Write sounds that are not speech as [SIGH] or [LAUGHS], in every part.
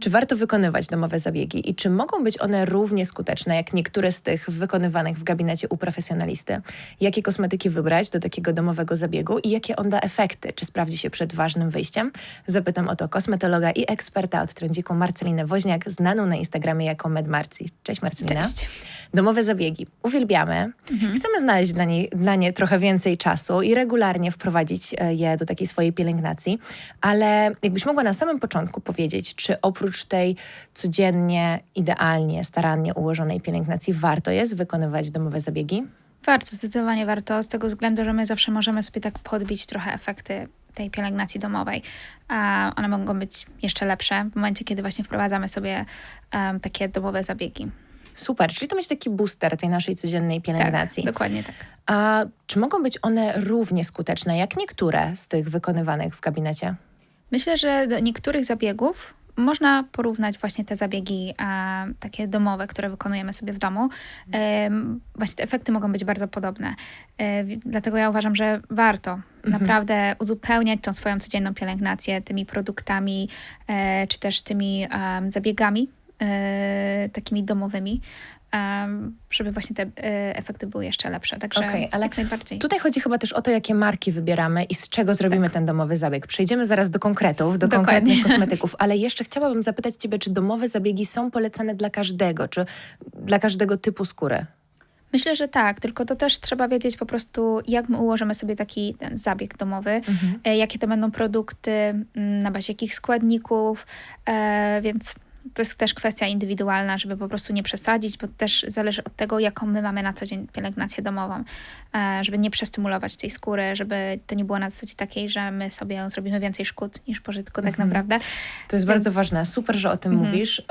Czy warto wykonywać domowe zabiegi i czy mogą być one równie skuteczne jak niektóre z tych wykonywanych w gabinecie u profesjonalisty? Jakie kosmetyki wybrać do takiego domowego zabiegu i jakie on da efekty? Czy sprawdzi się przed ważnym wyjściem? Zapytam o to kosmetologa i eksperta od trendziku Marcelinę Woźniak, znaną na Instagramie jako MedMarci. Cześć Marcelina. Cześć. Domowe zabiegi uwielbiamy. Chcemy znaleźć dla, niej, dla nie trochę więcej czasu i regularnie wprowadzić e, je do takiej swojej pielęgnacji, ale jakbyś mogła na samym początku powiedzieć, czy oprócz tej codziennie, idealnie, starannie ułożonej pielęgnacji warto jest wykonywać domowe zabiegi? Warto, zdecydowanie warto, z tego względu, że my zawsze możemy sobie tak podbić trochę efekty tej pielęgnacji domowej. A one mogą być jeszcze lepsze w momencie, kiedy właśnie wprowadzamy sobie em, takie domowe zabiegi. Super, czyli to będzie taki booster tej naszej codziennej pielęgnacji. Tak, dokładnie tak. A czy mogą być one równie skuteczne jak niektóre z tych wykonywanych w gabinecie? Myślę, że do niektórych zabiegów można porównać właśnie te zabiegi e, takie domowe, które wykonujemy sobie w domu. E, właśnie te efekty mogą być bardzo podobne. E, dlatego ja uważam, że warto naprawdę uzupełniać tą swoją codzienną pielęgnację tymi produktami, e, czy też tymi em, zabiegami e, takimi domowymi, żeby właśnie te e, efekty były jeszcze lepsze. Także Okej, ale jak najbardziej. Tutaj chodzi chyba też o to, jakie marki wybieramy i z czego zrobimy ten domowy zabieg. Przejdziemy zaraz do konkretów, do Tak. Dokładnie. konkretnych [LAUGHS] kosmetyków, ale jeszcze chciałabym zapytać Ciebie, czy domowe zabiegi są polecane dla każdego, czy dla każdego typu skóry? Myślę, że tak, tylko to też trzeba wiedzieć po prostu, jak my ułożymy sobie taki ten zabieg domowy, e, jakie to będą produkty, na bazie jakich składników, e, więc to jest też kwestia indywidualna, żeby po prostu nie przesadzić, bo też zależy od tego, jaką my mamy na co dzień pielęgnację domową, e, żeby nie przestymulować tej skóry, żeby to nie było na zasadzie takiej, że my sobie zrobimy więcej szkód niż pożytku tak naprawdę. To jest Więc- bardzo ważne. Super, że o tym Mhm. mówisz.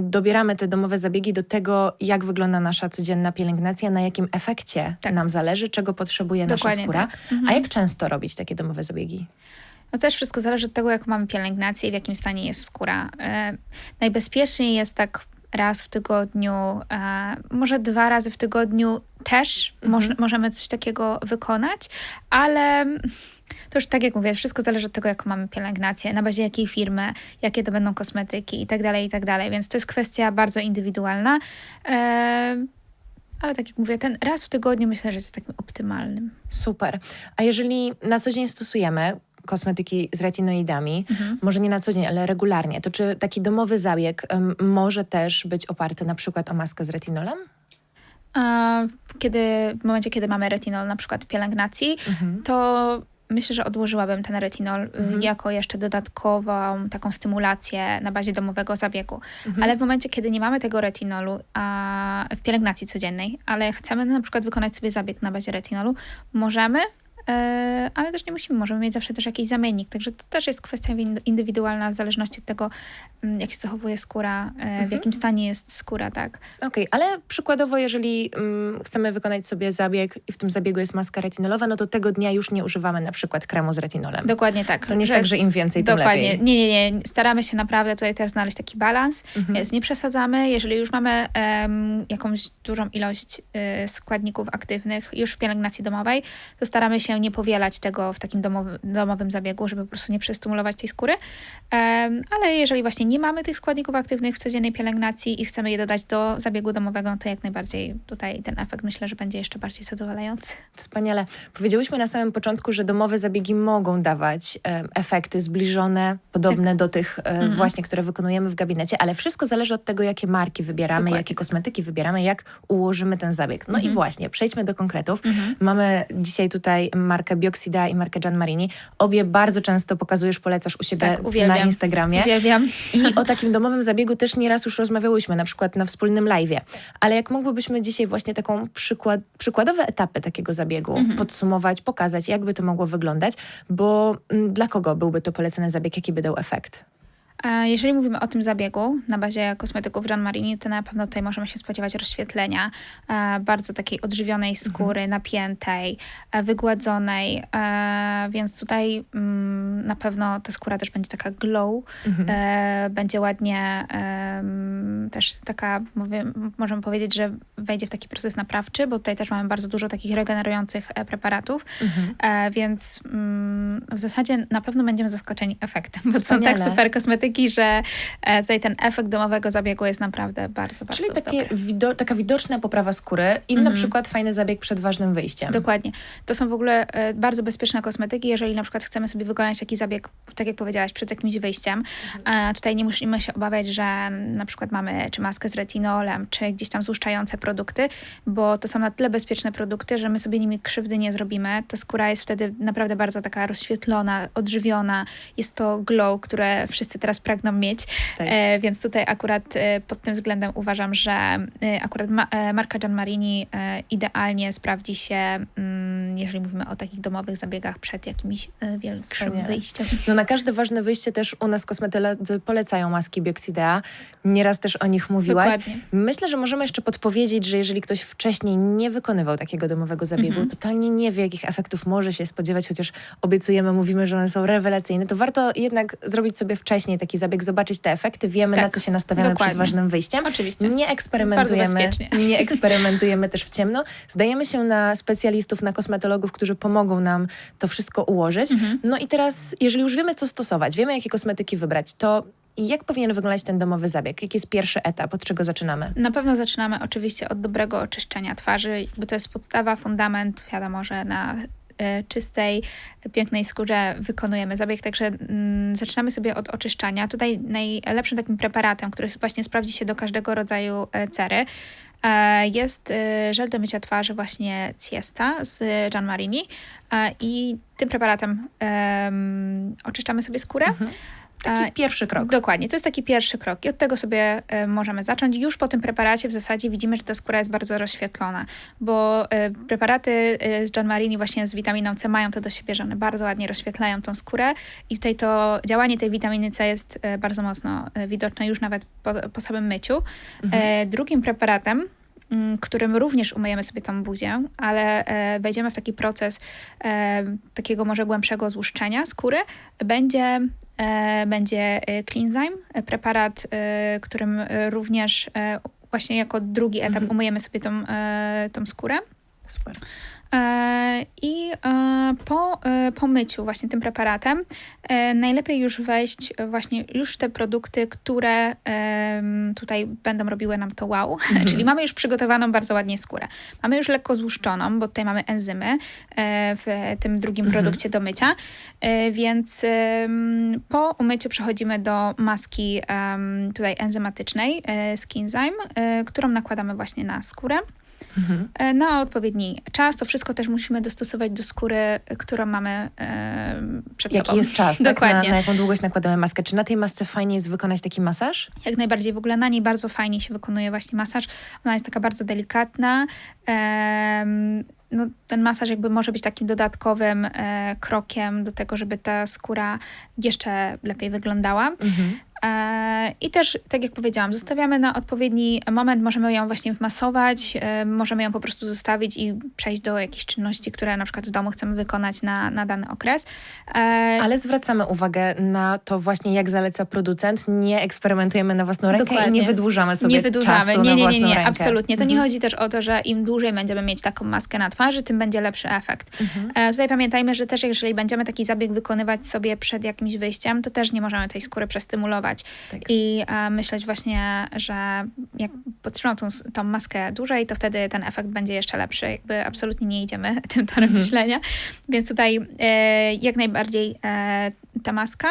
Dobieramy te domowe zabiegi do tego, jak wygląda nasza codzienna pielęgnacja, na jakim efekcie Tak. nam zależy, czego potrzebuje nasza Dokładnie skóra. tak. Mhm. A jak często robić takie domowe zabiegi? No też wszystko zależy od tego, jaką mamy pielęgnację i w jakim stanie jest skóra. E, najbezpieczniej jest tak raz w tygodniu, e, może dwa razy w tygodniu też moż, możemy coś takiego wykonać, ale to już tak jak mówię, wszystko zależy od tego, jaką mamy pielęgnację, na bazie jakiej firmy, jakie to będą kosmetyki i tak dalej, i tak dalej. Więc to jest kwestia bardzo indywidualna. E, ale tak jak mówię, ten raz w tygodniu myślę, że jest takim optymalnym. Super. A jeżeli na co dzień stosujemy kosmetyki z retinoidami, może nie na co dzień, ale regularnie, to czy taki domowy zabieg ym, może też być oparty na przykład o maskę z retinolem? A kiedy, w momencie, kiedy mamy retinol na przykład w pielęgnacji, to myślę, że odłożyłabym ten retinol y, jako jeszcze dodatkową taką stymulację na bazie domowego zabiegu. Ale w momencie, kiedy nie mamy tego retinolu a, w pielęgnacji codziennej, ale chcemy na przykład wykonać sobie zabieg na bazie retinolu, możemy, ale też nie musimy. Możemy mieć zawsze też jakiś zamiennik. Także to też jest kwestia indywidualna w zależności od tego, mm, jak się zachowuje skóra, e, w jakim stanie jest skóra, tak. Okej, ale przykładowo, jeżeli ym, chcemy wykonać sobie zabieg i w tym zabiegu jest maska retinolowa, no to tego dnia już nie używamy na przykład kremu z retinolem. Dokładnie tak. To nie jest tak, że im więcej, tym Dokładnie. lepiej. Nie, nie, nie. Staramy się naprawdę tutaj też znaleźć taki balans, Mhm. więc nie przesadzamy. Jeżeli już mamy em, jakąś dużą ilość y, składników aktywnych już w pielęgnacji domowej, to staramy się nie powielać tego w takim domowy, domowym zabiegu, żeby po prostu nie przestymulować tej skóry. Ale jeżeli właśnie nie mamy tych składników aktywnych w codziennej pielęgnacji i chcemy je dodać do zabiegu domowego, to jak najbardziej tutaj ten efekt myślę, że będzie jeszcze bardziej zadowalający. Wspaniale. Powiedziałyśmy na samym początku, że domowe zabiegi mogą dawać efekty zbliżone, podobne do tych e, właśnie, które wykonujemy w gabinecie, ale wszystko zależy od tego, jakie marki wybieramy, Dokładnie jakie kosmetyki wybieramy, jak ułożymy ten zabieg. No i właśnie, przejdźmy do konkretów. Mamy dzisiaj tutaj markę Bioxida i markę Gian Marini. Obie bardzo często pokazujesz, polecasz u siebie Tak, na Instagramie. Uwielbiam. I o takim domowym zabiegu też nieraz już rozmawiałyśmy, na przykład na wspólnym live'ie. Ale jak mogłybyśmy dzisiaj właśnie taką przykład, przykładowe etapy takiego zabiegu podsumować, pokazać, jakby to mogło wyglądać, bo mm, dla kogo byłby to polecany zabieg, jaki by dał efekt? Jeżeli mówimy o tym zabiegu na bazie kosmetyków Jean Marini, to na pewno tutaj możemy się spodziewać rozświetlenia, e, bardzo takiej odżywionej skóry, napiętej, e, wygładzonej, e, więc tutaj mm, na pewno ta skóra też będzie taka glow, e, będzie ładnie mm, też taka, mówię, możemy powiedzieć, że wejdzie w taki proces naprawczy, bo tutaj też mamy bardzo dużo takich regenerujących e, preparatów, Mhm. e, więc mm, w zasadzie na pewno będziemy zaskoczeni efektem, bo to są tak Wspaniale. super kosmetyki, że e, tutaj ten efekt domowego zabiegu jest naprawdę bardzo, bardzo Czyli takie dobry. wido- taka widoczna poprawa skóry i na Mhm. przykład fajny zabieg przed ważnym wyjściem. Dokładnie. To są w ogóle e, bardzo bezpieczne kosmetyki, jeżeli na przykład chcemy sobie wykonać taki zabieg, tak jak powiedziałaś, przed jakimś wyjściem. E, tutaj nie musimy się obawiać, że na przykład mamy czy maskę z retinolem, czy gdzieś tam złuszczające produkty, bo to są na tyle bezpieczne produkty, że my sobie nimi krzywdy nie zrobimy. Ta skóra jest wtedy naprawdę bardzo taka rozświetlona, odżywiona. Jest to glow, które wszyscy teraz pragną mieć. Tak. E, więc tutaj akurat e, pod tym względem uważam, że e, akurat ma, e, marka Gian Marini e, idealnie sprawdzi się, mm, jeżeli mówimy o takich domowych zabiegach przed jakimś e, większym wyjściem. No na każde ważne wyjście też u nas kosmetolodzy polecają maski Bioxidea. Nieraz też o nich mówiłaś. Dokładnie. Myślę, że możemy jeszcze podpowiedzieć, że jeżeli ktoś wcześniej nie wykonywał takiego domowego zabiegu, Mhm. totalnie nie wie, jakich efektów może się spodziewać, chociaż obiecujemy, mówimy, że one są rewelacyjne, to warto jednak zrobić sobie wcześniej taki zabieg, zobaczyć te efekty, wiemy Tak, na co się nastawiamy dokładnie. przed ważnym wyjściem. Oczywiście. Nie eksperymentujemy, nie eksperymentujemy też w ciemno. Zdajemy się na specjalistów, na kosmetologów, którzy pomogą nam to wszystko ułożyć. Mhm. No i teraz, jeżeli już wiemy, co stosować, wiemy, jakie kosmetyki wybrać, to jak powinien wyglądać ten domowy zabieg? Jaki jest pierwszy etap? Od czego zaczynamy? Na pewno zaczynamy oczywiście od dobrego oczyszczenia twarzy, bo to jest podstawa, fundament. Wiadomo, że na e, czystej, pięknej skórze wykonujemy zabieg, także mm, zaczynamy sobie od oczyszczania. Tutaj najlepszym takim preparatem, który właśnie sprawdzi się do każdego rodzaju e, cery, jest e, żel do mycia twarzy właśnie Ciesta z Gian Marini e, i tym preparatem em, oczyszczamy sobie skórę. Taki pierwszy krok. Dokładnie, to jest taki pierwszy krok i od tego sobie e, możemy zacząć. Już po tym preparacie w zasadzie widzimy, że ta skóra jest bardzo rozświetlona, bo e, preparaty e, z Gian Marini właśnie z witaminą C mają to do siebie, że one bardzo ładnie rozświetlają tą skórę i tutaj to działanie tej witaminy C jest e, bardzo mocno e, widoczne już nawet po, po samym myciu. E, drugim preparatem mm, którym również umyjemy sobie tą buzię, ale wejdziemy w taki proces takiego może głębszego złuszczenia skóry, będzie, będzie e, Cleanzyme, e, preparat, e, którym e, również e, właśnie jako drugi etap Mhm. umyjemy sobie tą, e, tą skórę. Super. E, I e, po, e, po myciu właśnie tym preparatem najlepiej już wejść właśnie już te produkty, które tutaj będą robiły nam to wow. [LAUGHS] Czyli mamy już przygotowaną bardzo ładnie skórę. Mamy już lekko złuszczoną, bo tutaj mamy enzymy w tym drugim produkcie do mycia, więc po umyciu przechodzimy do maski tutaj enzymatycznej Skinzyme, którą nakładamy właśnie na skórę Mhm. e, na odpowiedni czas. To wszystko też musimy dostosować do skóry, e, którą mamy e, przed Jaki sobą. jest czas? Tak? Na, Dokładnie. na jaką długość nakładamy maskę? Czy na tej masce fajnie jest wykonać taki masaż? Jak najbardziej. W ogóle na niej bardzo fajnie się wykonuje właśnie masaż. Ona jest taka bardzo delikatna. Em, no, ten masaż jakby może być takim dodatkowym e, krokiem do tego, żeby ta skóra jeszcze lepiej wyglądała. Mhm. E, I też, tak jak powiedziałam, zostawiamy na odpowiedni moment, możemy ją właśnie wmasować, e, możemy ją po prostu zostawić i przejść do jakichś czynności, które na przykład w domu chcemy wykonać na, na dany okres. E, Ale zwracamy uwagę na to właśnie, jak zaleca producent. Nie eksperymentujemy na własną rękę i Dokładnie. nie wydłużamy sobie nie wydłużamy. czasu Nie, nie, nie, własną nie, rękę. absolutnie. To nie Mhm. chodzi też o to, że im dłużej będziemy mieć taką maskę na twarzy, tym będzie lepszy efekt. Mhm. Tutaj pamiętajmy, że też jeżeli będziemy taki zabieg wykonywać sobie przed jakimś wyjściem, to też nie możemy tej skóry przestymulować. Tak. I e, myśleć właśnie, że jak podtrzymam tą, tą maskę dłużej, to wtedy ten efekt będzie jeszcze lepszy. Jakby absolutnie nie idziemy [LAUGHS] tym torem Mhm. myślenia. Więc tutaj e, jak najbardziej e, ta maska.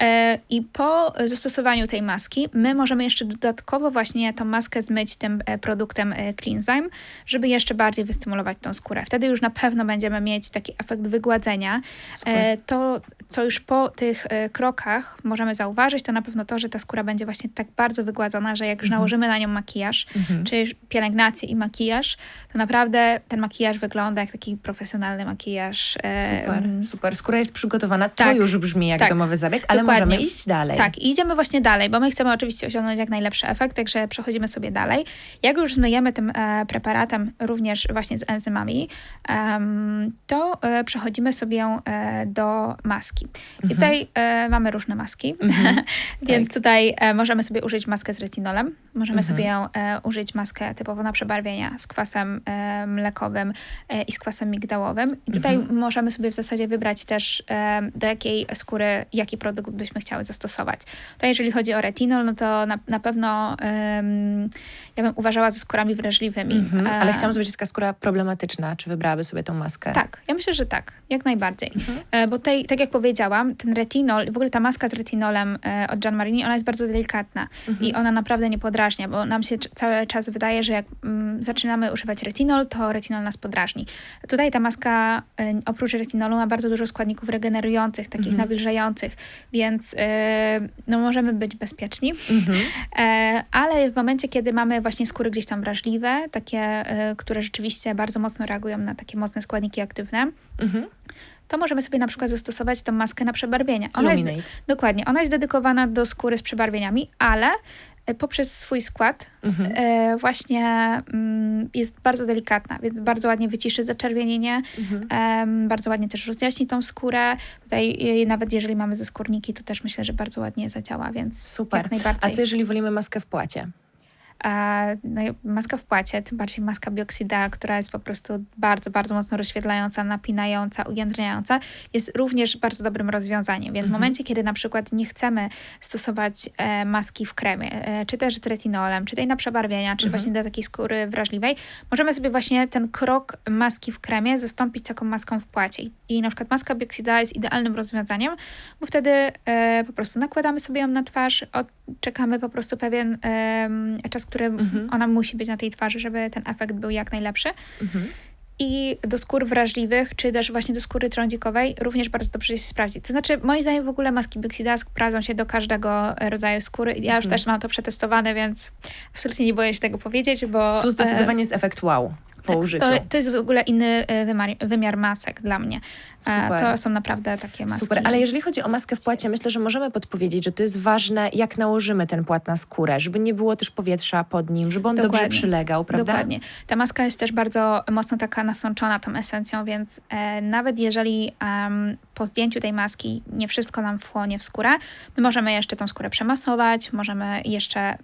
E, I po zastosowaniu tej maski, my możemy jeszcze dodatkowo właśnie tą maskę zmyć tym e, produktem e, Cleanzyme, żeby jeszcze bardziej wystymulować tą skórę. Wtedy już na pewno będziemy mieć taki efekt wygładzenia. Super. To, co już po tych krokach możemy zauważyć, to na pewno to, że ta skóra będzie właśnie tak bardzo wygładzona, że jak już nałożymy na nią makijaż, Mhm. czy pielęgnację i makijaż, to naprawdę ten makijaż wygląda jak taki profesjonalny makijaż. e, Super, mm, super. Skóra jest przygotowana. To tak, już brzmi jak tak, domowy zabieg, ale dokładnie. możemy iść dalej. Tak, i idziemy właśnie dalej, bo my chcemy oczywiście osiągnąć jak najlepszy efekt, także przechodzimy sobie dalej. Jak już zmyjemy tym e, preparatem również właśnie z enzymami, em, to e, przechodzimy sobie e, do maski. I tutaj e, mamy różne maski, [LAUGHS] Więc tutaj e, możemy sobie użyć maskę z retinolem, możemy Mhm. sobie e, użyć maskę typowo na przebarwienia z kwasem e, mlekowym e, i z kwasem migdałowym. I tutaj Mhm. możemy sobie w zasadzie wybrać też e, do jakiej skóry, jaki produkt byśmy chciały zastosować. To jeżeli chodzi o retinol, no to na, na pewno em, ja bym uważała ze skórami wrażliwymi. Mhm. E, Ale chciałam zobaczyć taka skóra problematyczna. Czy wybrałaby sobie tą maskę? Tak, ja myślę, że tak, jak najbardziej. Mhm. E, Bo tutaj, tak jak powiedziałam, ten retinol, w ogóle ta maska z retinolem e, od Marini, ona jest bardzo delikatna Mhm. i ona naprawdę nie podrażnia, bo nam się cały czas wydaje, że jak mm, zaczynamy używać retinol, to retinol nas podrażni. Tutaj ta maska e, oprócz retinolu ma bardzo dużo składników regenerujących, takich Mhm. nawilżających, więc e, no, możemy być bezpieczni. Mhm. [LAUGHS] E, ale w momencie, kiedy mamy właśnie skóry gdzieś tam wrażliwe, takie, e, które rzeczywiście bardzo mocno reagują na takie mocne składniki aktywne, Mhm. To możemy sobie na przykład zastosować tą maskę na przebarwienia. Ona jest, dokładnie, ona jest dedykowana do skóry z przebarwieniami, ale e, poprzez swój skład Mhm. e, właśnie mm, jest bardzo delikatna, więc bardzo ładnie wyciszy zaczerwienienie, Mhm. em, bardzo ładnie też rozjaśni tą skórę. Tutaj e, nawet jeżeli mamy ze skórniki, to też myślę, że bardzo ładnie zadziała, więc Super. jak A najbardziej. co jeżeli wolimy maskę w płacie? A, no, i maska w płacie, tym bardziej maska bioksida, która jest po prostu bardzo, bardzo mocno rozświetlająca, napinająca, ujędrniająca, jest również bardzo dobrym rozwiązaniem. Więc w Mhm. momencie, kiedy na przykład nie chcemy stosować e, maski w kremie, e, czy też z retinolem, czy tej na przebarwienia, czy Mhm. właśnie do takiej skóry wrażliwej, możemy sobie właśnie ten krok maski w kremie zastąpić taką maską w płacie. I, na przykład maska bioksida jest idealnym rozwiązaniem, bo wtedy e, po prostu nakładamy sobie ją na twarz, od, czekamy po prostu pewien czas, który Mhm. ona musi być na tej twarzy, żeby ten efekt był jak najlepszy. Mhm. I do skór wrażliwych, czy też właśnie do skóry trądzikowej również bardzo dobrze się sprawdzi. To znaczy, moim zdaniem w ogóle maski Bioxida sprawdzą się do każdego e, rodzaju skóry. Ja już Mhm. też mam to przetestowane, więc absolutnie nie boję się tego powiedzieć, bo... Tu e, zdecydowanie jest efekt wow po tak, użyciu. To, to jest w ogóle inny e, wymiar, wymiar masek dla mnie. E, Super. To są naprawdę takie maski. Super, ale jeżeli chodzi o maskę w płacie, myślę, że możemy podpowiedzieć, że to jest ważne, jak nałożymy ten płat na skórę, żeby nie było też powietrza pod nim, żeby on dobrze Dokładnie. przylegał, prawda? Dokładnie. Ta maska jest też bardzo mocno taka nasączona tą esencją, więc e, nawet jeżeli em, po zdjęciu tej maski nie wszystko nam wchłonie w skórę, my możemy jeszcze tą skórę przemasować, możemy jeszcze,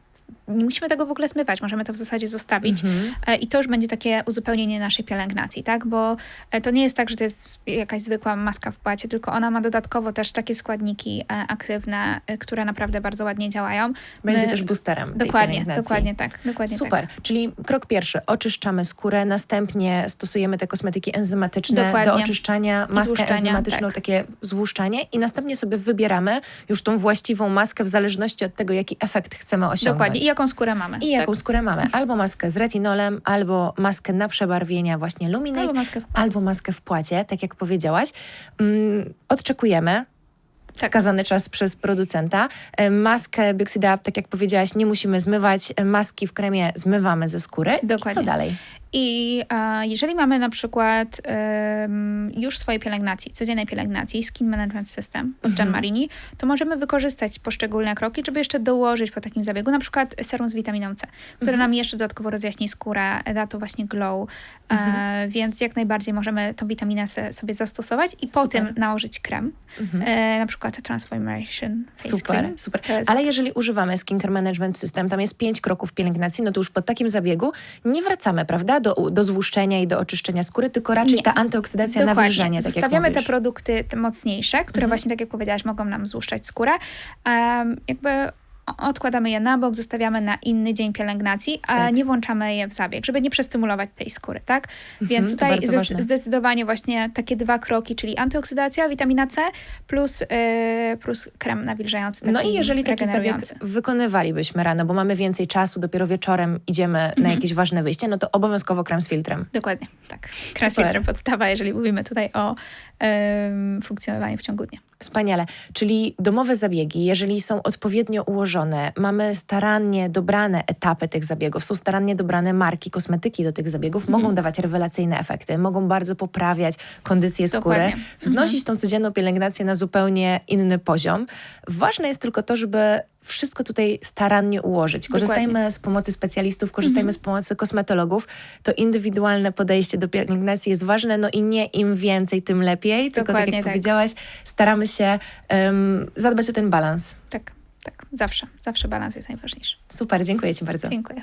nie musimy tego w ogóle zmywać, możemy to w zasadzie zostawić Mhm. e, i to już będzie takie uzupełnienie naszej pielęgnacji, tak? Bo e, to nie jest tak, że to jest jakaś zwykła maska w płacie, tylko ona ma dodatkowo też takie składniki e, aktywne, które naprawdę bardzo ładnie działają. Będzie My- też boosterem Dokładnie, dokładnie tak. Dokładnie tak. Super, czyli krok pierwszy, oczyszczamy skórę, następnie stosujemy te kosmetyki enzymatyczne Dokładnie. do oczyszczania, maskę enzymatyczną, tak. takie złuszczanie i następnie sobie wybieramy już tą właściwą maskę w zależności od tego, jaki efekt chcemy osiągnąć. Dokładnie. I jaką skórę mamy. I jaką tak. skórę mamy? Albo maskę z retinolem, albo maskę na przebarwienia właśnie Luminate, Albo maskę w albo maskę w płacie, tak jak powiedziałaś. Mm, odczekujemy. Tak. Wskazany czas przez producenta. E, Maskę Bioxida, tak jak powiedziałaś, nie musimy zmywać. E, Maski w kremie zmywamy ze skóry. I Dokładnie. co dalej? I jeżeli mamy na przykład już swoje pielęgnacji, codziennej pielęgnacji, Skin Management System od Gian Marini, to możemy wykorzystać poszczególne kroki, żeby jeszcze dołożyć po takim zabiegu, na przykład serum z witaminą C, które nam jeszcze dodatkowo rozjaśni skórę, da to właśnie glow, e, więc jak najbardziej możemy tą witaminę se, sobie zastosować i po tym nałożyć krem, Mhm. e, na przykład Transformation Face Super, Cream. super. Ale jeżeli używamy Skincare Management System, tam jest pięć kroków pielęgnacji, no to już po takim zabiegu nie wracamy, prawda, do, do złuszczenia i do oczyszczenia skóry, tylko raczej Nie. ta antyoksydacja, Dokładnie. nawilżenie, tak jak Zostawiamy te produkty te mocniejsze, które Mhm. właśnie, tak jak powiedziałaś, mogą nam złuszczać skórę. Um, jakby odkładamy je na bok, zostawiamy na inny dzień pielęgnacji, a Tak. nie włączamy je w zabieg, żeby nie przestymulować tej skóry, tak? Więc to tutaj zdes- zdecydowanie właśnie takie dwa kroki, czyli antyoksydacja, witamina C plus, yy, plus krem nawilżający. No i jeżeli taki zabieg wykonywalibyśmy rano, bo mamy więcej czasu, dopiero wieczorem idziemy na Mhm. jakieś ważne wyjście, no to obowiązkowo krem z filtrem. Dokładnie, tak. Krem z Super. filtrem podstawa, jeżeli mówimy tutaj o em, funkcjonowaniu w ciągu dnia. Wspaniale. Czyli domowe zabiegi, jeżeli są odpowiednio ułożone, mamy starannie dobrane etapy tych zabiegów, są starannie dobrane marki, kosmetyki do tych zabiegów, Mhm. mogą dawać rewelacyjne efekty, mogą bardzo poprawiać kondycję skóry, Dokładnie. Mhm. wznosić tą codzienną pielęgnację na zupełnie inny poziom. Ważne jest tylko to, żeby wszystko tutaj starannie ułożyć. Korzystajmy Dokładnie. z pomocy specjalistów, korzystajmy Mhm. z pomocy kosmetologów. To indywidualne podejście do pielęgnacji jest ważne, no i nie im więcej, tym lepiej, tylko tak Dokładnie jak tak. powiedziałaś, staramy się em, zadbać o ten balans. Tak. tak, zawsze, zawsze balans jest najważniejszy. Super, dziękuję Ci bardzo. Dziękuję.